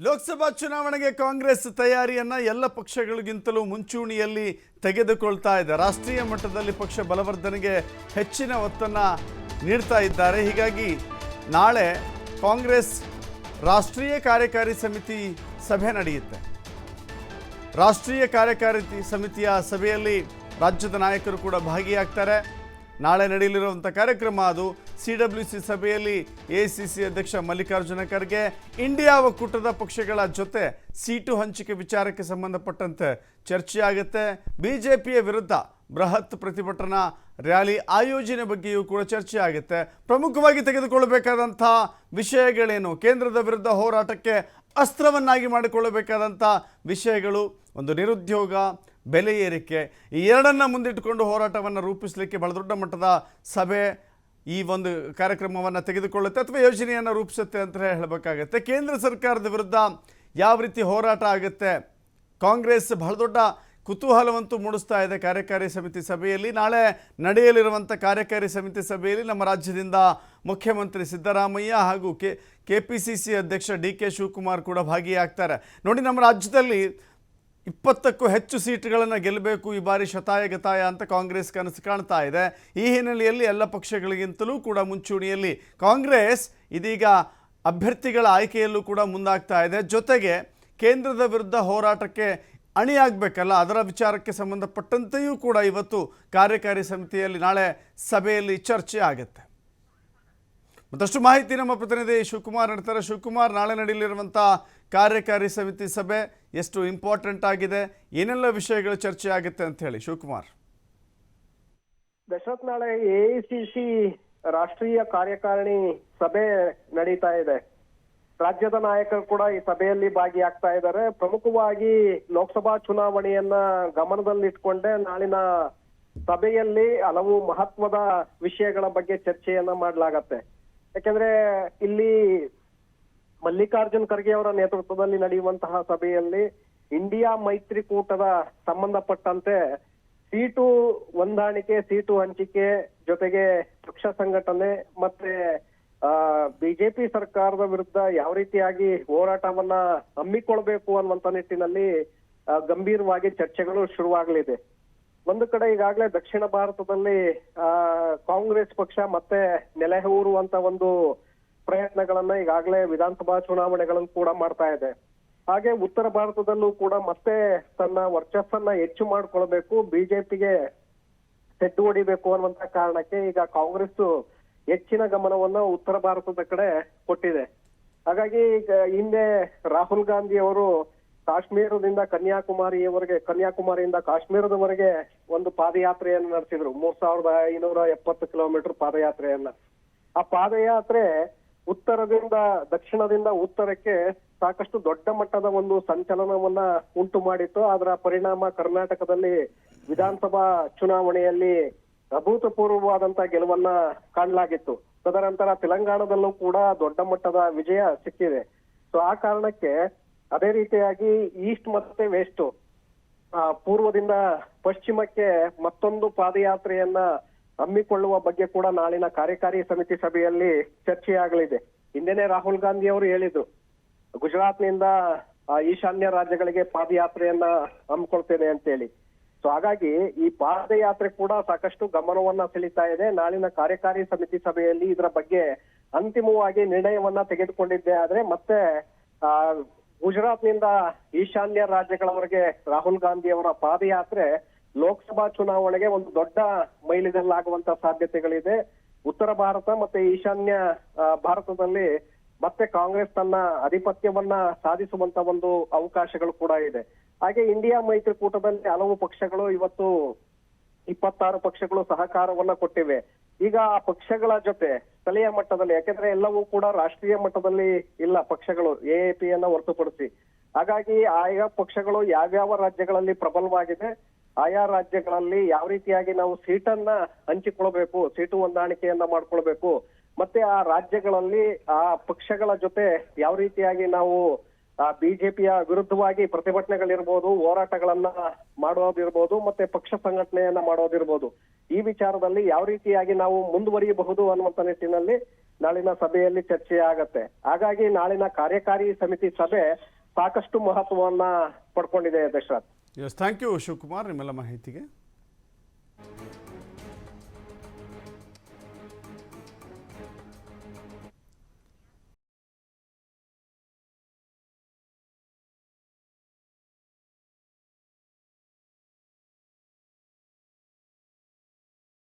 ಲೋಕಸಭಾ ಚುನಾವಣೆಗೆ ಕಾಂಗ್ರೆಸ್ ತಯಾರಿಯನ್ನ ಎಲ್ಲ ಪಕ್ಷಗಳಿಗಿಂತಲೂ ಮುಂಚೂಣಿಯಲ್ಲಿ ತೆಗೆದುಕೊಳ್ತಾ ಇದೆ. ರಾಷ್ಟ್ರೀಯ ಮಟ್ಟದಲ್ಲಿ ಪಕ್ಷ ಬಲವರ್ಧನೆಗೆ ಹೆಚ್ಚಿನ ಒತ್ತನ್ನು ನೀಡ್ತಾ ಇದ್ದಾರೆ. ಹೀಗಾಗಿ ನಾಳೆ ಕಾಂಗ್ರೆಸ್ ರಾಷ್ಟ್ರೀಯ ಕಾರ್ಯಕಾರಿ ಸಮಿತಿ ಸಭೆ ನಡೆಯುತ್ತೆ. ರಾಷ್ಟ್ರೀಯ ಕಾರ್ಯಕಾರಿ ಸಮಿತಿಯ ಸಭೆಯಲ್ಲಿ ರಾಜ್ಯದ ನಾಯಕರು ಕೂಡ ಭಾಗಿಯಾಗ್ತಾರೆ. ನಾಳೆ ನಡೆಯಲಿರುವಂಥ ಕಾರ್ಯಕ್ರಮ ಅದು ಸಿ ಡಬ್ಲ್ಯೂ ಸಿ ಸಭೆಯಲ್ಲಿ ಎ ಸಿ ಸಿ ಅಧ್ಯಕ್ಷ ಮಲ್ಲಿಕಾರ್ಜುನ ಖರ್ಗೆ, ಇಂಡಿಯಾ ಒಕ್ಕೂಟದ ಪಕ್ಷಗಳ ಜೊತೆ ಸೀಟು ಹಂಚಿಕೆ ವಿಚಾರಕ್ಕೆ ಸಂಬಂಧಪಟ್ಟಂತೆ ಚರ್ಚೆಯಾಗುತ್ತೆ. ಬಿ ಜೆ ಪಿಯ ವಿರುದ್ಧ ಬೃಹತ್ ಪ್ರತಿಭಟನಾ ರ್ಯಾಲಿ ಆಯೋಜನೆ ಬಗ್ಗೆಯೂ ಕೂಡ ಚರ್ಚೆ ಆಗುತ್ತೆ ಪ್ರಮುಖವಾಗಿ ತೆಗೆದುಕೊಳ್ಳಬೇಕಾದಂಥ ವಿಷಯಗಳೇನು? ಕೇಂದ್ರದ ವಿರುದ್ಧ ಹೋರಾಟಕ್ಕೆ ಅಸ್ತ್ರವನ್ನಾಗಿ ಮಾಡಿಕೊಳ್ಳಬೇಕಾದಂಥ ವಿಷಯಗಳು ಒಂದು ನಿರುದ್ಯೋಗ, ಬೆಲೆ ಏರಿಕೆ, ಈ ಎರಡನ್ನು ಮುಂದಿಟ್ಟುಕೊಂಡು ಹೋರಾಟವನ್ನು ರೂಪಿಸಲಿಕ್ಕೆ ಬಹಳ ದೊಡ್ಡ ಮಟ್ಟದ ಸಭೆ ಈ ಒಂದು ಕಾರ್ಯಕ್ರಮವನ್ನು ತೆಗೆದುಕೊಳ್ಳುತ್ತೆ ಅಥವಾ ಯೋಜನೆಯನ್ನು ರೂಪಿಸುತ್ತೆ ಅಂತ ಹೇಳಬೇಕಾಗತ್ತೆ. ಕೇಂದ್ರ ಸರ್ಕಾರದ ವಿರುದ್ಧ ಯಾವ ರೀತಿ ಹೋರಾಟ ಆಗುತ್ತೆ? ಕಾಂಗ್ರೆಸ್ ಬಹಳ ದೊಡ್ಡ ಕುತೂಹಲವಂತೂ ಮೂಡಿಸ್ತಾ ಇದೆ ಕಾರ್ಯಕಾರಿ ಸಮಿತಿ ಸಭೆಯಲ್ಲಿ. ನಾಳೆ ನಡೆಯಲಿರುವಂಥ ಕಾರ್ಯಕಾರಿ ಸಮಿತಿ ಸಭೆಯಲ್ಲಿ ನಮ್ಮ ರಾಜ್ಯದಿಂದ ಮುಖ್ಯಮಂತ್ರಿ ಸಿದ್ದರಾಮಯ್ಯ ಹಾಗೂ K K P C C ಅಧ್ಯಕ್ಷ ಡಿ ಕೆ ಶಿವಕುಮಾರ್ ಕೂಡ ಭಾಗಿಯಾಗ್ತಾರೆ. ನೋಡಿ, ನಮ್ಮ ರಾಜ್ಯದಲ್ಲಿ ಇಪ್ಪತ್ತಕ್ಕೂ ಹೆಚ್ಚು ಸೀಟ್ಗಳನ್ನು ಗೆಲ್ಲಬೇಕು, ಈ ಬಾರಿ ಶತಾಯ ಗತಾಯ ಅಂತ ಕಾಂಗ್ರೆಸ್ ಕನಸು ಕಾಣ್ತಾ ಇದೆ. ಈ ಹಿನ್ನೆಲೆಯಲ್ಲಿ ಎಲ್ಲ ಪಕ್ಷಗಳಿಗಿಂತಲೂ ಕೂಡ ಮುಂಚೂಣಿಯಲ್ಲಿ ಕಾಂಗ್ರೆಸ್ ಇದೀಗ ಅಭ್ಯರ್ಥಿಗಳ ಆಯ್ಕೆಯಲ್ಲೂ ಕೂಡ ಮುಂದಾಗ್ತಾ ಇದೆ. ಜೊತೆಗೆ ಕೇಂದ್ರದ ವಿರುದ್ಧ ಹೋರಾಟಕ್ಕೆ ಅಣಿಯಾಗಬೇಕಲ್ಲ, ಅದರ ವಿಚಾರಕ್ಕೆ ಸಂಬಂಧಪಟ್ಟಂತೆಯೂ ಕೂಡ ಇವತ್ತು ಕಾರ್ಯಕಾರಿ ಸಮಿತಿಯಲ್ಲಿ ನಾಳೆ ಸಭೆಯಲ್ಲಿ ಚರ್ಚೆ ಆಗುತ್ತೆ. ಮತ್ತಷ್ಟು ಮಾಹಿತಿ ನಮ್ಮ ಪ್ರತಿನಿಧಿ ಶಿವಕುಮಾರ್ ನಡ್ತಾರೆ. ಶಿವಕುಮಾರ್, ನಾಳೆ ನಡೆಯಲಿರುವಂಥ ಕಾರ್ಯಕಾರಿ ಸಮಿತಿ ಸಭೆ ಎಷ್ಟು ಇಂಪಾರ್ಟೆಂಟ್ ಆಗಿದೆ? ಏನೆಲ್ಲ ವಿಷಯಗಳು ಚರ್ಚೆ ಆಗುತ್ತೆ ಅಂತ ಹೇಳಿ, ಶಿವಕುಮಾರ್. ದಶರಥ್ ನಾಳೆ ಎಐಸಿಸಿ ರಾಷ್ಟ್ರೀಯ ಕಾರ್ಯಕಾರಿಣಿ ಸಭೆ ನಡೀತಾ ಇದೆ. ರಾಜ್ಯದ ನಾಯಕರು ಕೂಡ ಈ ಸಭೆಯಲ್ಲಿ ಭಾಗಿಯಾಗ್ತಾ ಇದ್ದಾರೆ. ಪ್ರಮುಖವಾಗಿ ಲೋಕಸಭಾ ಚುನಾವಣೆಯನ್ನ ಗಮನದಲ್ಲಿಟ್ಕೊಂಡೆ ನಾಳಿನ ಸಭೆಯಲ್ಲಿ ಹಲವು ಮಹತ್ವದ ವಿಷಯಗಳ ಬಗ್ಗೆ ಚರ್ಚೆಯನ್ನ ಮಾಡಲಾಗತ್ತೆ. ಯಾಕಂದ್ರೆ ಇಲ್ಲಿ ಮಲ್ಲಿಕಾರ್ಜುನ್ ಖರ್ಗೆ ಅವರ ನೇತೃತ್ವದಲ್ಲಿ ನಡೆಯುವಂತಹ ಸಭೆಯಲ್ಲಿ ಇಂಡಿಯಾ ಮೈತ್ರಿಕೂಟದ ಸಂಬಂಧಪಟ್ಟಂತೆ ಸೀಟು ಹೊಂದಾಣಿಕೆ, ಸೀಟು ಹಂಚಿಕೆ ಜೊತೆಗೆ ಪಕ್ಷ ಸಂಘಟನೆ ಮತ್ತೆ, ಆ, ಬಿಜೆಪಿ ಸರ್ಕಾರದ ವಿರುದ್ಧ ಯಾವ ರೀತಿಯಾಗಿ ಹೋರಾಟವನ್ನ ಹಮ್ಮಿಕೊಳ್ಬೇಕು ಅನ್ನುವಂತ ನಿಟ್ಟಿನಲ್ಲಿ ಗಂಭೀರವಾಗಿ ಚರ್ಚೆಗಳು ಶುರುವಾಗಲಿದೆ. ಒಂದು ಕಡೆ ಈಗಾಗಲೇ ದಕ್ಷಿಣ ಭಾರತದಲ್ಲಿ, ಆ, ಕಾಂಗ್ರೆಸ್ ಪಕ್ಷ ಮತ್ತೆ ನೆಲೆ ಊರುವಂತ ಒಂದು ಪ್ರಯತ್ನಗಳನ್ನ ಈಗಾಗಲೇ ವಿಧಾನಸಭಾ ಚುನಾವಣೆಗಳನ್ನು ಕೂಡ ಮಾಡ್ತಾ ಇದೆ. ಹಾಗೆ ಉತ್ತರ ಭಾರತದಲ್ಲೂ ಕೂಡ ಮತ್ತೆ ತನ್ನ ವರ್ಚಸ್ಸನ್ನ ಹೆಚ್ಚು ಮಾಡ್ಕೊಳ್ಬೇಕು, ಬಿಜೆಪಿಗೆ ಸೆಡ್ಡು ಹೊಡಿಬೇಕು ಅನ್ನುವಂತ ಕಾರಣಕ್ಕೆ ಈಗ ಕಾಂಗ್ರೆಸ್ ಹೆಚ್ಚಿನ ಗಮನವನ್ನ ಉತ್ತರ ಭಾರತದ ಕಡೆ ಕೊಟ್ಟಿದೆ. ಹಾಗಾಗಿ ಈಗ ಹಿಂದೆ ರಾಹುಲ್ ಗಾಂಧಿ ಅವರು ಕಾಶ್ಮೀರದಿಂದ ಕನ್ಯಾಕುಮಾರಿಯವರೆಗೆ, ಕನ್ಯಾಕುಮಾರಿಯಿಂದ ಕಾಶ್ಮೀರದವರೆಗೆ ಒಂದು ಪಾದಯಾತ್ರೆಯನ್ನು ನಡೆಸಿದ್ರು. ಮೂರ್ ಸಾವಿರದ ಐನೂರ ಎಪ್ಪತ್ತು ಕಿಲೋಮೀಟರ್ ಪಾದಯಾತ್ರೆಯನ್ನ. ಆ ಪಾದಯಾತ್ರೆ ಉತ್ತರದಿಂದ, ದಕ್ಷಿಣದಿಂದ ಉತ್ತರಕ್ಕೆ ಸಾಕಷ್ಟು ದೊಡ್ಡ ಮಟ್ಟದ ಒಂದು ಸಂಚಲನವನ್ನ ಉಂಟು ಮಾಡಿತ್ತು. ಅದರ ಪರಿಣಾಮ ಕರ್ನಾಟಕದಲ್ಲಿ ವಿಧಾನಸಭಾ ಚುನಾವಣೆಯಲ್ಲಿ ಅಭೂತಪೂರ್ವವಾದಂತಹ ಗೆಲುವನ್ನ ಕಾಣಲಾಗಿತ್ತು. ತದನಂತರ ತೆಲಂಗಾಣದಲ್ಲೂ ಕೂಡ ದೊಡ್ಡ ಮಟ್ಟದ ವಿಜಯ ಸಿಕ್ಕಿದೆ. ಸೊ ಆ ಕಾರಣಕ್ಕೆ ಅದೇ ರೀತಿಯಾಗಿ ಈಸ್ಟ್ ಮತ್ತೆ ವೆಸ್ಟ್ ಪೂರ್ವದಿಂದ ಪಶ್ಚಿಮಕ್ಕೆ ಮತ್ತೊಂದು ಪಾದಯಾತ್ರೆಯನ್ನ ಹಮ್ಮಿಕೊಳ್ಳುವ ಬಗ್ಗೆ ಕೂಡ ನಾಳಿನ ಕಾರ್ಯಕಾರಿ ಸಮಿತಿ ಸಭೆಯಲ್ಲಿ ಚರ್ಚೆಯಾಗಲಿದೆ. ಹಿಂದೆನೆ ರಾಹುಲ್ ಗಾಂಧಿ ಅವರು ಹೇಳಿದ್ರು ಗುಜರಾತ್ನಿಂದ ಈಶಾನ್ಯ ರಾಜ್ಯಗಳಿಗೆ ಪಾದಯಾತ್ರೆಯನ್ನ ಹಮ್ಮಿಕೊಳ್ತೇನೆ ಅಂತೇಳಿ. ಸೊ, ಹಾಗಾಗಿ ಈ ಪಾದಯಾತ್ರೆ ಕೂಡ ಸಾಕಷ್ಟು ಗಮನವನ್ನ ಸೆಳೀತಾ ಇದೆ. ನಾಳಿನ ಕಾರ್ಯಕಾರಿ ಸಮಿತಿ ಸಭೆಯಲ್ಲಿ ಇದರ ಬಗ್ಗೆ ಅಂತಿಮವಾಗಿ ನಿರ್ಣಯವನ್ನ ತೆಗೆದುಕೊಂಡಿದ್ದೆ ಆದ್ರೆ ಮತ್ತೆ, ಆ, ಗುಜರಾತ್ನಿಂದ ಈಶಾನ್ಯ ರಾಜ್ಯಗಳವರೆಗೆ ರಾಹುಲ್ ಗಾಂಧಿ ಅವರ ಪಾದಯಾತ್ರೆ ಲೋಕಸಭಾ ಚುನಾವಣೆಗೆ ಒಂದು ದೊಡ್ಡ ಮೈಲಿಗಲ್ಲಾಗುವಂತ ಸಾಧ್ಯತೆಗಳಿದೆ. ಉತ್ತರ ಭಾರತ ಮತ್ತೆ ಈಶಾನ್ಯ ಭಾರತದಲ್ಲಿ ಮತ್ತೆ ಕಾಂಗ್ರೆಸ್ ತನ್ನ ಆಧಿಪತ್ಯವನ್ನ ಸಾಧಿಸುವಂತ ಒಂದು ಅವಕಾಶಗಳು ಕೂಡ ಇದೆ. ಹಾಗೆ ಇಂಡಿಯಾ ಮೈತ್ರಿಕೂಟದಲ್ಲಿ ಹಲವು ಪಕ್ಷಗಳು ಇವತ್ತು ಇಪ್ಪತ್ತಾರು ಪಕ್ಷಗಳು ಸಹಕಾರವನ್ನ ಕೊಟ್ಟಿವೆ. ಈಗ ಆ ಪಕ್ಷಗಳ ಜೊತೆ ಸ್ಥಳೀಯ ಮಟ್ಟದಲ್ಲಿ, ಯಾಕೆಂದ್ರೆ ಎಲ್ಲವೂ ಕೂಡ ರಾಷ್ಟ್ರೀಯ ಮಟ್ಟದಲ್ಲಿ ಇಲ್ಲ ಪಕ್ಷಗಳು ಎಎಪಿ ಯನ್ನ ಹೊರತುಪಡಿಸಿ. ಹಾಗಾಗಿ ಆಯಾ ಪಕ್ಷಗಳು ಯಾವ್ಯಾವ ರಾಜ್ಯಗಳಲ್ಲಿ ಪ್ರಬಲವಾಗಿದೆ ಆಯಾ ರಾಜ್ಯಗಳಲ್ಲಿ ಯಾವ ರೀತಿಯಾಗಿ ನಾವು ಸೀಟನ್ನ ಹಂಚಿಕೊಳ್ಬೇಕು ಸೀಟು ಹೊಂದಾಣಿಕೆಯನ್ನ ಮಾಡ್ಕೊಳ್ಬೇಕು, ಮತ್ತೆ ಆ ರಾಜ್ಯಗಳಲ್ಲಿ ಆ ಪಕ್ಷಗಳ ಜೊತೆ ಯಾವ ರೀತಿಯಾಗಿ ನಾವು, ಆ ಬಿಜೆಪಿಯ ವಿರುದ್ಧವಾಗಿ ಪ್ರತಿಭಟನೆಗಳಿರ್ಬೋದು, ಹೋರಾಟಗಳನ್ನ ಮಾಡೋದಿರ್ಬೋದು, ಮತ್ತೆ ಪಕ್ಷ ಸಂಘಟನೆಯನ್ನ ಮಾಡೋದಿರ್ಬೋದು, ಈ ವಿಚಾರದಲ್ಲಿ ಯಾವ ರೀತಿಯಾಗಿ ನಾವು ಮುಂದುವರಿಯಬಹುದು ಅನ್ನುವಂತ ನಿಟ್ಟಿನಲ್ಲಿ ನಾಳಿನ ಸಭೆಯಲ್ಲಿ ಚರ್ಚೆ ಆಗತ್ತೆ ಹಾಗಾಗಿ ನಾಳಿನ ಕಾರ್ಯಕಾರಿ ಸಮಿತಿ ಸಭೆ ಸಾಕಷ್ಟು ಮಹತ್ವವನ್ನ ಪಡ್ಕೊಂಡಿದೆ Dasharath. Yes thank you Shivakumar ನಿಮ್ಮೆಲ್ಲ ಮಾಹಿತಿಗೆ.